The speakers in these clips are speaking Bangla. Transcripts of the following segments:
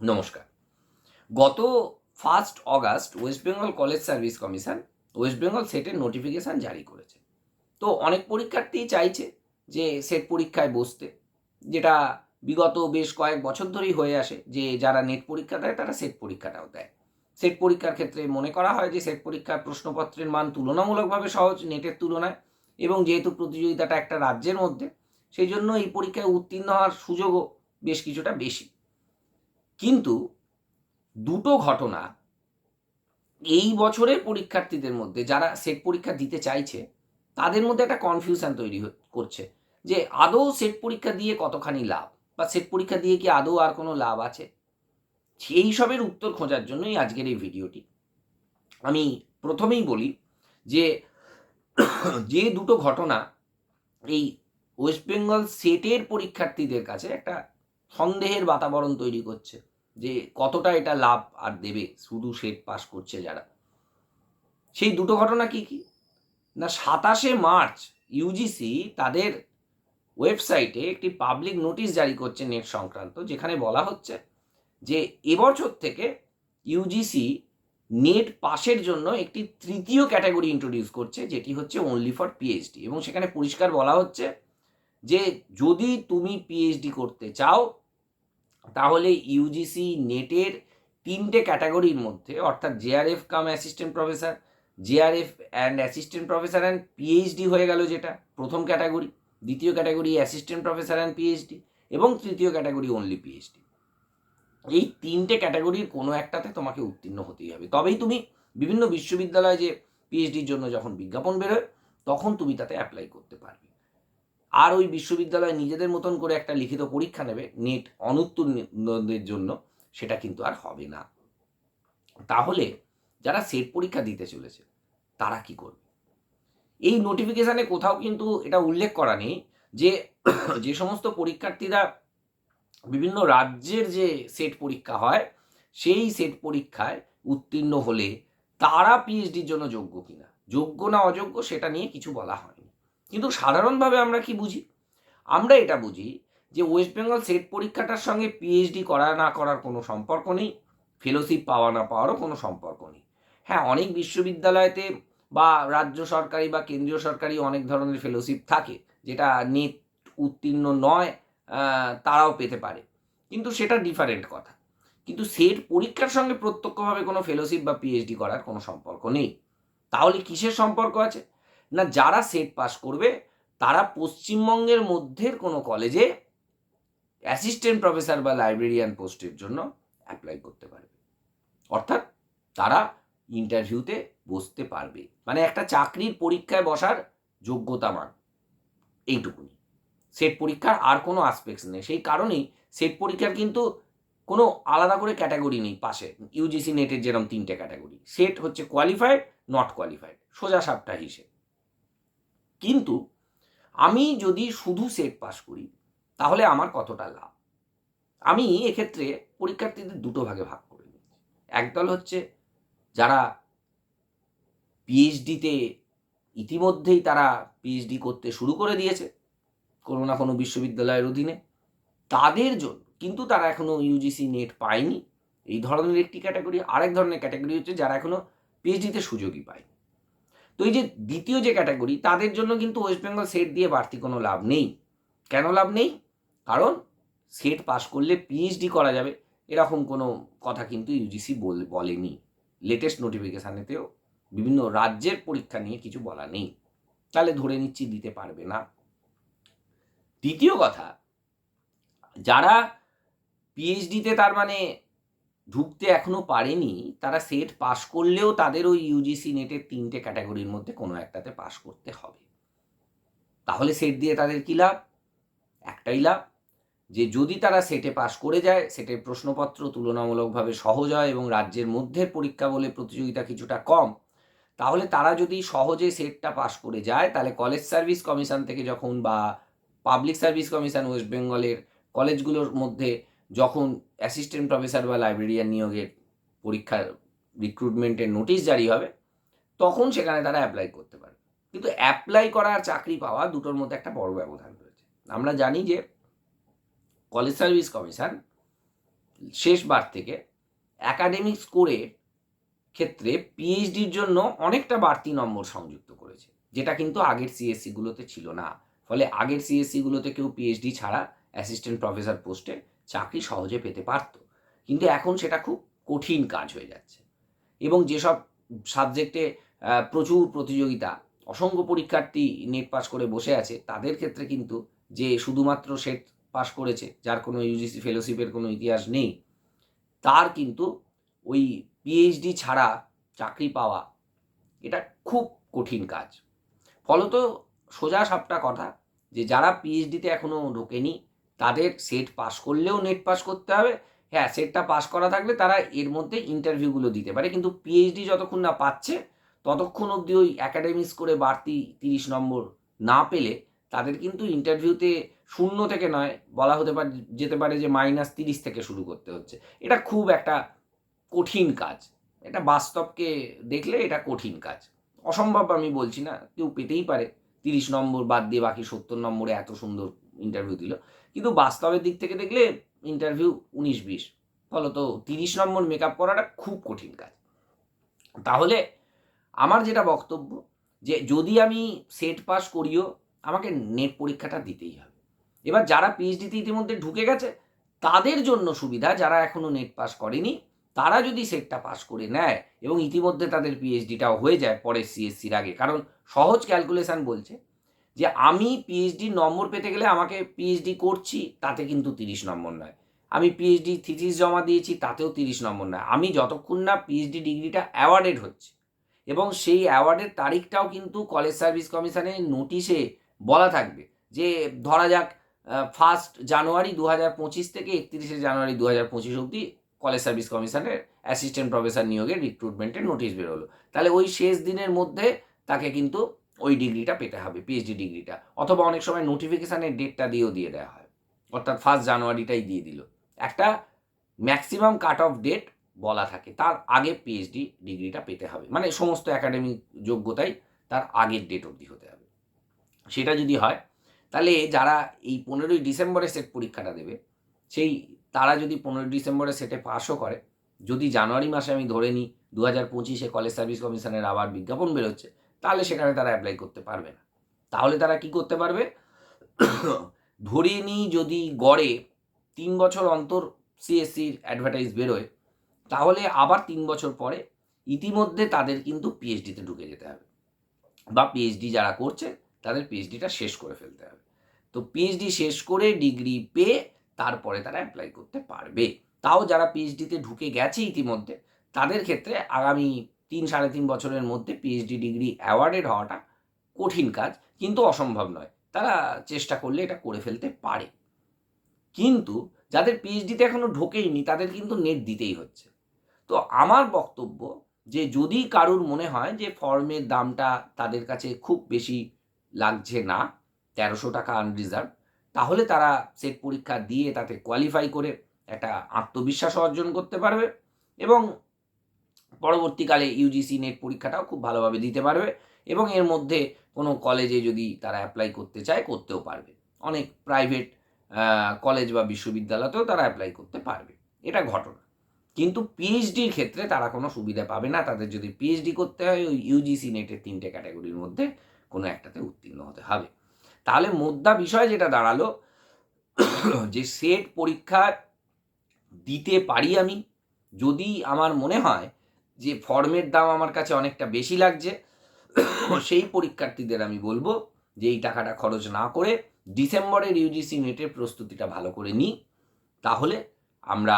নমস্কার। গত first August West Bengal college service commission West Bengal সেটের নোটিফিকেশান জারি করেছে। তো অনেক পরীক্ষার্থী চাইছে যে সেট পরীক্ষায় বসতে, যেটা বিগত বেশ কয়েক বছর ধরেই হয়ে আসে যে যারা নেট পরীক্ষা দেয় তারা সেট পরীক্ষাটাও দেয়। সেট পরীক্ষার ক্ষেত্রে মনে করা হয় যে সেট পরীক্ষার প্রশ্নপত্রের মান তুলনামূলকভাবে সহজ নেটের তুলনায় এবং যেহেতু প্রতিযোগিতাটা একটা রাজ্যের মধ্যে, সেই জন্য এই পরীক্ষায় উত্তীর্ণ হওয়ার সুযোগও বেশ কিছুটা বেশি। কিন্তু দুটো ঘটনা এই বছরের পরীক্ষার্থীদের মধ্যে, যারা সেট পরীক্ষা দিতে চাইছে, তাদের মধ্যে একটা কনফিউশন তৈরি করছে যে আদৌ সেট পরীক্ষা দিয়ে কতখানি লাভ বা সেট পরীক্ষা দিয়ে কি আদৌ আর কোনো লাভ আছে? সেই সবের উত্তর খোঁজার জন্যই আজকের এই ভিডিওটি। আমি প্রথমেই বলি যে যে দুটো ঘটনা এই ওয়েস্ট বেঙ্গল সেটের পরীক্ষার্থীদের কাছে একটা সন্দেহের বাতাবরণ তৈরি করছে যে কতটা এটা লাভ আর দেবে শুধু সেট পাস করছে যারা। সেই দুটো ঘটনা কি কি? না, সাতাশে মার্চ ইউজিসি তাদের ওয়েবসাইটে একটি পাবলিক নোটিশ জারি করছে নেট সংক্রান্ত, যেখানে বলা হচ্ছে যে এবছর থেকে ইউজিসি নেট পাসের জন্য একটি তৃতীয় ক্যাটাগরি ইন্ট্রোডিউস করছে, যেটি হচ্ছে অনলি ফর পিএইচডি এবং সেখানে পরিষ্কার বলা হচ্ছে যে যদি তুমি পিএইচডি করতে চাও, তাহলে ইউজিসি নেটের তিনটে ক্যাটাগরির মধ্যে, অর্থাৎ JRF cum assistant professor JRF and assistant professor and PhD হয়ে গেল যেটা, প্রথম ক্যাটাগরি দ্বিতীয় category assistant professor and PhD এবং তৃতীয় ক্যাটাগরি অনলি পিএইচডি এই তিনটে ক্যাটাগরির কোনো একটাতে তোমাকে উত্তীর্ণ হতেই হবে। তবেই তুমি বিভিন্ন বিশ্ববিদ্যালয়ে যে পিএইচডির জন্য যখন বিজ্ঞাপন বেরোয়, তখন তুমি তাতে অ্যাপ্লাই করতে পারবে। আর ওই বিশ্ববিদ্যালয় নিজেদের মতন করে একটা লিখিত পরীক্ষা নেবে, নেট অনুত্তীর্ণদের জন্য, সেটা কিন্তু আর হবে না। তাহলে যারা সেট পরীক্ষা দিতে চলেছে, তারা কি করবে? এই নোটিফিকেশানে কোথাও কিন্তু এটা উল্লেখ করা নেই যে যে সমস্ত পরীক্ষার্থীরা বিভিন্ন রাজ্যের যে সেট পরীক্ষা হয়, সেই সেট পরীক্ষায় উত্তীর্ণ হলে তারা পিএইচডির জন্য যোগ্য কিনা? যোগ্য না অযোগ্য সেটা নিয়ে কিছু বলা হয়নি। কিন্তু সাধারণভাবে আমরা কি বুঝি? আমরা এটা বুঝি যে ওয়েস্ট বেঙ্গল সেট পরীক্ষাটার সঙ্গে পিএইচডি করা না করার কোনো সম্পর্ক নেই ফেলোশিপ পাওয়া না পাওয়ারও কোনো সম্পর্ক নেই। হ্যাঁ অনেক বিশ্ববিদ্যালয়তে বা রাজ্য সরকারি বা কেন্দ্রীয় সরকারি অনেক ধরনের ফেলোশিপ থাকে, যেটা নেট উত্তীর্ণ নয় তারাও পেতে পারে। কিন্তু সেটা ডিফারেন্ট কথা। কিন্তু সেট পরীক্ষার সঙ্গে প্রত্যক্ষভাবে কোনো ফেলোশিপ বা পিএইচডি করার কোনো সম্পর্ক নেই। তাহলে কিসের সম্পর্ক আছে? না যারা সেট পাস করবে, তারা পশ্চিমবঙ্গের মধ্যের কোনো কলেজে অ্যাসিস্ট্যান্ট প্রফেসর বা লাইব্রেরিয়ান পোস্টের জন্য অ্যাপ্লাই করতে পারবে। অর্থাৎ তারা ইন্টারভিউতে বসতে পারবে। মানে একটা চাকরির পরীক্ষায় বসার যোগ্যতা মান, এইটুকুনি। সেট পরীক্ষার আর কোনো আসপেক্টস নেই। সেই কারণেই সেট পরীক্ষার কিন্তু কোনো আলাদা করে ক্যাটাগরি নেই পাশে। ইউজিসি নেটের যেরকম তিনটে ক্যাটাগরি সেট হচ্ছে কোয়ালিফাইড নট কোয়ালিফাইড সোজা সাপটা হিসেব। কিন্তু আমি যদি শুধু সেট পাস করি, তাহলে আমার কতটা লাভ? আমি এক্ষেত্রে পরীক্ষার্থীদের দুটো ভাগে ভাগ করে নিচ্ছি একদল হচ্ছে যারা পিএইচডিতে ইতিমধ্যেই তারা পিএইচডি করতে শুরু করে দিয়েছে, কোনো না কোনো বিশ্ববিদ্যালয়ের অধীনে। তাদের জন্য, কিন্তু তারা এখনও ইউজিসি নেট পায়নি। এই ধরনের একটি ক্যাটাগরি আরেক ধরনের ক্যাটাগরি হচ্ছে যারা এখনও পিএইচডিতে সুযোগই পায়নি। তো এই যে দ্বিতীয় যে ক্যাটাগরি তাদের জন্য কিন্তু ওয়েস্ট বেঙ্গল সেট দিয়ে বাড়তি কোনো লাভ নেই। কেন লাভ নেই? কারণ সেট পাস করলে পিএইচডি করা যাবে, এরকম কোনো কথা কিন্তু ইউজিসি বলেনি। লেটেস্ট নোটিফিকেশানেতেও বিভিন্ন রাজ্যের পরীক্ষা নিয়ে কিছু বলা নেই। তাহলে ধরে নিচ্ছি দিতে পারবে না। দ্বিতীয় কথা, যারা পিএইচডিতে তার মানে ঢুকতে এখনও পারেনি, তারা সেট পাস করলেও তাদের ওই ইউজিসি নেটের তিনটে ক্যাটাগরির মধ্যে কোনো একটাতে পাস করতে হবে। তাহলে সেট দিয়ে তাদের কী লাভ? একটাই লাভ, যে যদি তারা সেটে পাস করে যায় সেটের প্রশ্নপত্র তুলনামূলকভাবে সহজ হয় এবং রাজ্যের মধ্যে পরীক্ষা বলে প্রতিযোগিতা কিছুটা কম, তাহলে তারা যদি সহজে সেটটা পাস করে যায়, তাহলে কলেজ সার্ভিস কমিশন থেকে যখন বা পাবলিক সার্ভিস কমিশন ওয়েস্ট বেঙ্গলের কলেজগুলোর মধ্যে যখন অ্যাসিস্ট্যান্ট প্রফেসর বা লাইব্রেরিয়ান নিয়োগের পরীক্ষার রিক্রুটমেন্টের নোটিশ জারি হবে, তখন সেখানে তারা অ্যাপ্লাই করতে পারবে কিন্তু অ্যাপ্লাই করা আর চাকরি পাওয়া দুটোর মধ্যে একটা বড় ব্যবধান রয়েছে। আমরা জানি যে কলেজ সার্ভিস কমিশন শেষবার থেকে অ্যাকাডেমিক স্কোরের ক্ষেত্রে পিএইচডির জন্য অনেকটা বাড়তি নম্বর সংযুক্ত করেছে, যেটা কিন্তু আগের সিএসসিগুলোতে ছিল না। ফলে আগের সিএসসিগুলোতে কেউ পিএইচডি ছাড়া অ্যাসিস্ট্যান্ট প্রফেসর পোস্টে চাকরি সহজে পেতে পারত। কিন্তু এখন সেটা খুব কঠিন কাজ হয়ে যাচ্ছে। এবং যেসব সাবজেক্টে প্রচুর প্রতিযোগিতা, অসংখ্য পরীক্ষার্থী নেট পাস করে বসে আছে, তাদের ক্ষেত্রে কিন্তু যে শুধুমাত্র সেট পাস করেছে, যার কোনো ইউজিসি ফেলোশিপের কোনো ইতিহাস নেই, তার কিন্তু ওই পিএইচডি ছাড়া চাকরি পাওয়া এটা খুব কঠিন কাজ। ফলত সোজা সাপটা কথা যে যারা পিএইচডিতে এখনও ঢোকেনি তাদের সেট পাস করলেও নেট পাস করতে হবে। হ্যাঁ সেটটা পাস করা থাকলে তারা এর মধ্যে ইন্টারভিউগুলো দিতে পারে। কিন্তু পিএইচডি যতক্ষণ না পাচ্ছে, ততক্ষণ অবধি ওই অ্যাকাডেমিক্স করে বাড়তি তিরিশ নম্বর না পেলে তাদের কিন্তু ইন্টারভিউতে শূন্য থেকে নয়, বলা হতে পারে, যেতে পারে যে মাইনাস তিরিশ থেকে শুরু করতে হচ্ছে। এটা খুব একটা কঠিন কাজ। এটা বাস্তবকে দেখলে এটা কঠিন কাজ। অসম্ভব আমি বলছি না, কেউ পেতেই পারে। তিরিশ নম্বর বাদ দিয়ে বাকি সত্তর নম্বরে এত সুন্দর ইন্টারভিউ দিল। কিন্তু বাস্তবের দিক থেকে দেখলে ইন্টারভিউ উনিশ বিশ ফলত তিরিশ নম্বর মেকআপ করাটা খুব কঠিন কাজ। তাহলে আমার যেটা বক্তব্য যে যদি আমি সেট পাস করিও, আমাকে নেট পরীক্ষাটা দিতেই হবে। এবার যারা পিএইচডিতে ইতিমধ্যে ঢুকে গেছে, তাদের জন্য সুবিধা, যারা এখনও নেট পাস করেনি, তারা যদি সেটটা পাস করে নেয় এবং ইতিমধ্যে তাদের পিএইচডিটাও হয়ে যায় পরে সিএসসির আগে, কারণ সহজ ক্যালকুলেশন বলছে যে আমি পিএইচডি নম্বর পেতে গেলে আমাকে পিএইচডি করছি, তাতে কিন্তু তিরিশ নম্বর নয়। আমি পিএইচডি থিসিস জমা দিয়েছি, তাতেও তিরিশ নম্বর নয়। আমি যতক্ষণ না পিএইচডি ডিগ্রিটা অ্যাওয়ার্ডেড হচ্ছে এবং সেই অ্যাওয়ার্ডের তারিখটাও কিন্তু কলেজ সার্ভিস কমিশনের নোটিশে বলা থাকবে যে, ধরা যাক ফার্স্ট জানুয়ারি দু হাজার পঁচিশ থেকে একত্রিশে জানুয়ারি দু হাজার পঁচিশ অবধি কলেজ সার্ভিস কমিশনের অ্যাসিস্ট্যান্ট প্রফেসর নিয়োগের রিক্রুটমেন্টের নোটিশ বেরোলো। তাহলে ওই শেষ দিনের মধ্যে তাকে কিন্তু ওই ডিগ্রিটা পেতে হবে পিএইচডি ডিগ্রিটা। অথবা অনেক সময় নোটিফিকেশানের ডেটটা দিয়েও দিয়ে দেওয়া হয়। অর্থাৎ ফার্স্ট জানুয়ারিটাই দিয়ে দিল। একটা ম্যাক্সিমাম কাট অফ ডেট বলা থাকে। তার আগে পিএইচডি ডিগ্রিটা পেতে হবে। মানে সমস্ত একাডেমিক যোগ্যতাই তার আগের ডেট অবধি হতে হবে। সেটা যদি হয়, তাহলে যারা এই পনেরোই ডিসেম্বরে সেট পরীক্ষাটা দেবে, সেই তারা যদি পনেরোই ডিসেম্বরে সেটে পাসও করে, যদি জানুয়ারি মাসে আমি ধরে নিই দু হাজার পঁচিশে কলেজ সার্ভিস কমিশনের আবার বিজ্ঞাপন বেরোচ্ছে তাহলে সেখানে তারা অ্যাপ্লাই করতে পারবে না। তাহলে তারা কি করতে পারবে? ধরে নিই যদি গড়ে তিন বছর অন্তর সিএসসির অ্যাডভার্টাইজ বেরোয়, তাহলে আবার তিন বছর পরে ইতিমধ্যে তাদের কিন্তু পিএইচডিতে ঢুকে যেতে হবে। বা পিএইচডি যারা করছে, তাদের পিএইচডিটা শেষ করে ফেলতে হবে। তো পিএইচডি শেষ করে ডিগ্রি পেয়ে তারপরে তারা অ্যাপ্লাই করতে পারবে। তাও যারা পিএইচডিতে ঢুকে গেছে ইতিমধ্যে, তাদের ক্ষেত্রে আগামী তিন সাড়ে তিন বছরের মধ্যে পিএইচডি ডিগ্রি অ্যাওয়ার্ডেড হওয়াটা কঠিন কাজ, কিন্তু অসম্ভব নয়। তারা চেষ্টা করলে এটা করে ফেলতে পারে। কিন্তু যাদের পিএইচডিতে এখনও ঢোকেইনি, তাদের কিন্তু নেট দিতেই হচ্ছে। তো আমার বক্তব্য যে যদি কারুর মনে হয় যে ফর্মের দামটা তাদের কাছে খুব বেশি লাগছে না, তেরোশো টাকা আনরিজার্ভ তাহলে তারা সেট পরীক্ষা দিয়ে তাতে কোয়ালিফাই করে একটা আত্মবিশ্বাস অর্জন করতে পারবে এবং পরবর্তীকালে ইউজিসি নেট পরীক্ষাটাও খুব ভালোভাবে দিতে পারবে এবং এর মধ্যে কোনো কলেজে যদি তারা অ্যাপ্লাই করতে চায়, করতেও পারবে। অনেক প্রাইভেট কলেজ বা বিশ্ববিদ্যালয়তেও তারা অ্যাপ্লাই করতে পারবে। এটা ঘটনা। কিন্তু পিএইচডির ক্ষেত্রে তারা কোনো সুবিধা পাবে না। তাদের যদি পিএইচডি করতে হয়, ওই ইউজিসি নেটের তিনটে ক্যাটাগরির মধ্যে কোনো একটাতে উত্তীর্ণ হতে হবে। তাহলে মোদ্দা বিষয় যেটা দাঁড়াল, যে সেট পরীক্ষা দিতে পারি আমি, যদি আমার মনে হয় যে ফর্মের দাম আমার কাছে অনেকটা বেশি লাগছে, সেই পরীক্ষার্থীদের আমি বলব যে এই টাকাটা খরচ না করে ডিসেম্বরের ইউজিসি নেটের প্রস্তুতিটা ভালো করে নিই। তাহলে আমরা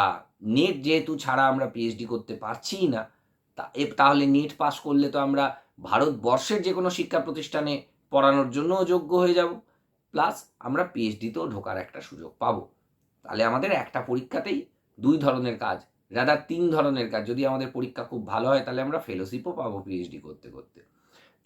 নেট যেহেতু ছাড়া আমরা পিএইচডি করতে পারছি না তাহলে নেট পাস করলে তো আমরা ভারতবর্ষের যে কোনো শিক্ষা প্রতিষ্ঠানে পড়ানোর জন্যও যোগ্য হয়ে যাব। প্লাস আমরা পিএইচডিতেও ঢোকার একটা সুযোগ পাবো। তাহলে আমাদের একটা পরীক্ষাতেই দুই ধরনের কাজ রাদার তিন ধরনের কাজ। যদি আমাদের পরীক্ষা খুব ভালো হয়, তাহলে আমরা ফেলোশিপও পাবো পিএইচডি করতে করতে।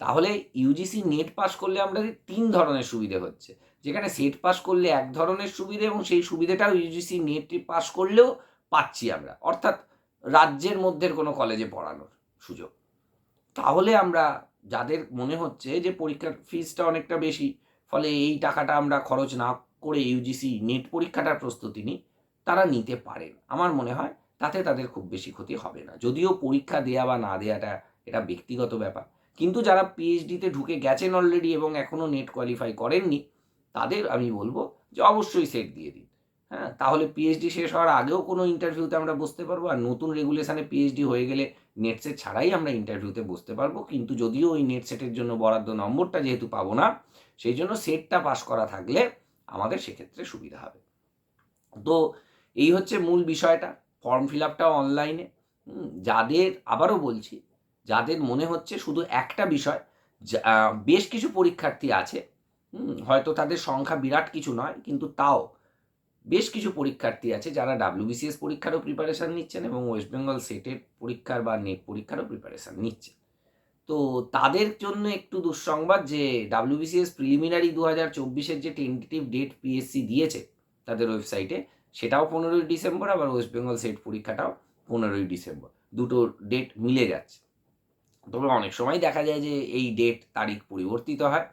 তাহলে ইউজিসি নেট পাস করলে আমরা তিন ধরনের সুবিধে হচ্ছে। যেখানে সেট পাস করলে এক ধরনের সুবিধে এবং সেই সুবিধাটাও ইউজিসি নেট পাস করলেও পাচ্ছি আমরা। অর্থাৎ রাজ্যের মধ্যে কোনো কলেজে পড়ানোর সুযোগ। তাহলে আমরা যাদের মনে হচ্ছে যে পরীক্ষার ফিজটা অনেকটা বেশি, ফলে এই টাকাটা আমরা খরচ না করে ইউজিসি নেট পরীক্ষাটার প্রস্তুতি নিই, তারা নিতে পারেন। আমার মনে হয় তাতে তাদের খুব বেশি ক্ষতি হবে না। যদিও পরীক্ষা দেওয়া বা না দেওয়াটা এটা ব্যক্তিগত ব্যাপার। কিন্তু যারা পিএইচডিতে ঢুকে গেছেন অলরেডি এবং এখনও নেট কোয়ালিফাই করেননি, তাদের আমি বলব যে অবশ্যই সেট দিয়ে দিন। হ্যাঁ তাহলে পিএইচডি শেষ হওয়ার আগেও কোনো ইন্টারভিউতে আমরা বসতে পারব আর নতুন রেগুলেশনে পিএইচডি হয়ে গেলে নেট সেট ছাড়াই আমরা ইন্টারভিউতে বসতে পারব। কিন্তু যদিও ওই নেট সেটের জন্য বরাদ্দ নম্বরটা যেহেতু পাবো না, সেই জন্য সেটটা পাস করা থাকলে আমাদের সেক্ষেত্রে সুবিধা হবে। তো এই হচ্ছে মূল বিষয়টা। ফর্ম ফিল আপটাও অনলাইনে যাদের, আবারও বলছি, যাদের মনে হচ্ছে শুধু একটা বিষয় বেশ কিছু পরীক্ষার্থী আছে হয়তো তাদের সংখ্যা বিরাট কিছু নয়, কিন্তু তাও বেশ কিছু পরীক্ষার্থী আছে যারা ডাব্লিউবিসিএস পরীক্ষারও প্রিপারেশান নিচ্ছেন এবং ওয়েস্ট বেঙ্গল সেটের পরীক্ষার বা নেট পরীক্ষারও প্রিপারেশান নিচ্ছেন তো তাদের জন্য একটু দুঃসংবাদ যে ডাব্লিউবিসিএস প্রিলিমিনারি দু হাজার চব্বিশের যে টেন্টেটিভ ডেট পিএসসি দিয়েছে তাদের ওয়েবসাইটে সেটাও পনেরোই ডিসেম্বর, আবার ওয়েস্ট বেঙ্গল সেট পরীক্ষাটাও পনেরোই ডিসেম্বর। দুটো ডেট মিলে যাচ্ছে। তবে অনেক সময় দেখা যায় যে এই ডেট তারিখ পরিবর্তিত হয়।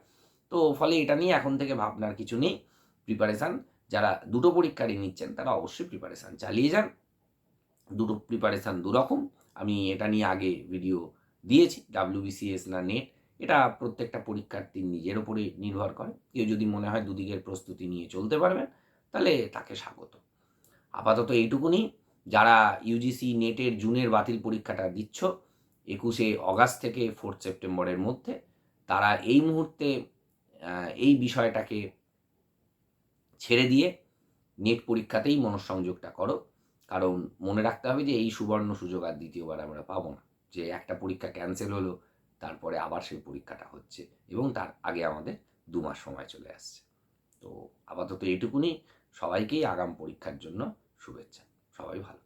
তো ফলে এটা নিয়ে এখন থেকে ভাবনার কিছু নেই। প্রিপারেশান যারা দুটো পরীক্ষারই নিচ্ছেন, তারা অবশ্যই প্রিপারেশান চালিয়ে যান। দুটো প্রিপারেশান দুরকম। আমি এটা নিয়ে আগে ভিডিও দিয়েছি ডাব্লিউবিসিএস না নেট এটা প্রত্যেকটা পরীক্ষার্থীর নিজের ওপরে নির্ভর করে। কেউ যদি মনে হয় দুদিকের প্রস্তুতি নিয়ে চলতে পারবেন, তাহলে তাকে স্বাগত আপাতত এইটুকুনি। যারা ইউজিসি নেটের জুনের বাতিল পরীক্ষাটা দিচ্ছ, একুশে অগাস্ট থেকে ফোর্থ সেপ্টেম্বরের মধ্যে, তারা এই মুহূর্তে এই বিষয়টাকে ছেড়ে দিয়ে নেট পরীক্ষাতেই মনঃসংযোগটা করো। কারণ মনে রাখতে হবে যে এই সুবর্ণ সুযোগ আর দ্বিতীয়বার আমরা পাবো না। যে একটা পরীক্ষা ক্যান্সেল হলো, তারপরে আবার সেই পরীক্ষাটা হচ্ছে এবং তার আগে আমাদের দু মাস সময় চলে আসছে। তো আপাতত এইটুকুনি। সবাইকেই আগাম পরীক্ষার জন্য শুভেচ্ছা সবাই ভালো।